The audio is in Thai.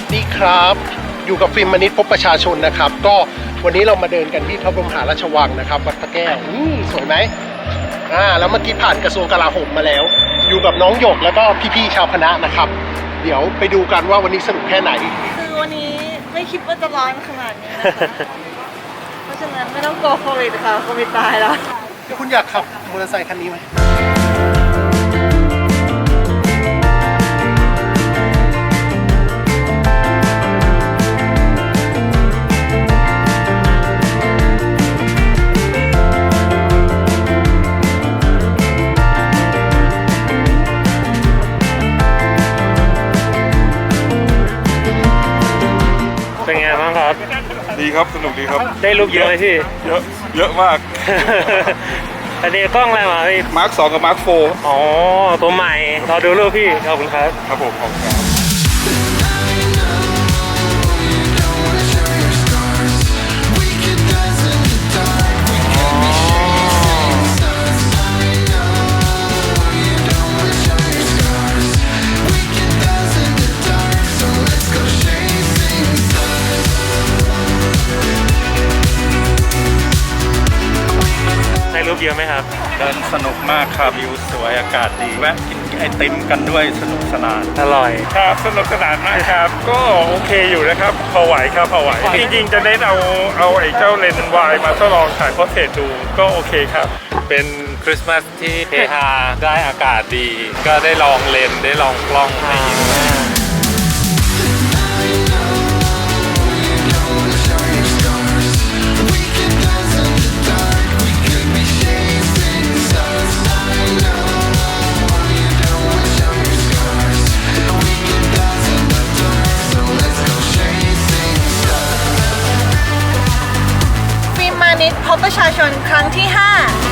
วัสดีครับ อยู่กับฟิล์มมนิตพบประชาชนนะครับ ก็วันนี้เรามาเดินกันที่พระบรมมหาราชวังนะครับวัดพระแก้วนี่สวยไหมอ่าแล้วเมื่อกี้ผ่านกระทรวงกลาโหมมาแล้ว อยู่กับน้องหยกแล้วก็พี่ๆชาวคณะนะครับ เดี๋ยวไปดูกันว่าวันนี้สนุกแค่ไหน คือวันนี้ไม่คิดว่าจะร้อนขนาดนี้นะคะเพราะฉะนั้นไม่ต้องกลัวโควิดค่ะโควิดตายแล้ว คุณอยากขับมอเตอร์ไซค์คันนี้ไหม ดีครับสนุกดีครับ ได้รูปเยอะไหมพี่ เยอะเยอะมาก อันนี้กล้องอะไรมาพี่มาร์คสองกับมาร์คโฟอ๋อตัวใหม่รอดูรูปพี่ขอบคุณครับ ครับผมของครับ ได้รูปเยอะไหมครับ เดินสนุกมากครับวิวสวยอากาศดีแวะกินไอติมกันด้วยสนุกสนาน อร่อย ครับสนุกสนานมากครับ ก็โอเคอยู่นะครับพอไหวครับพอไหวจริงๆจะเน้นเอาเอาไอ้เจ้าเลนส์วายมาทดลองถ่ายพอร์เทรตดูก็โอเคครับ เป็นคริสต์มาสที่เฮฮาได้อากาศดี ก็ได้ลองเลนส์ได้ลองกล้องอะไรอย่างเงี้ย พบประชาชนครั้งที่ 5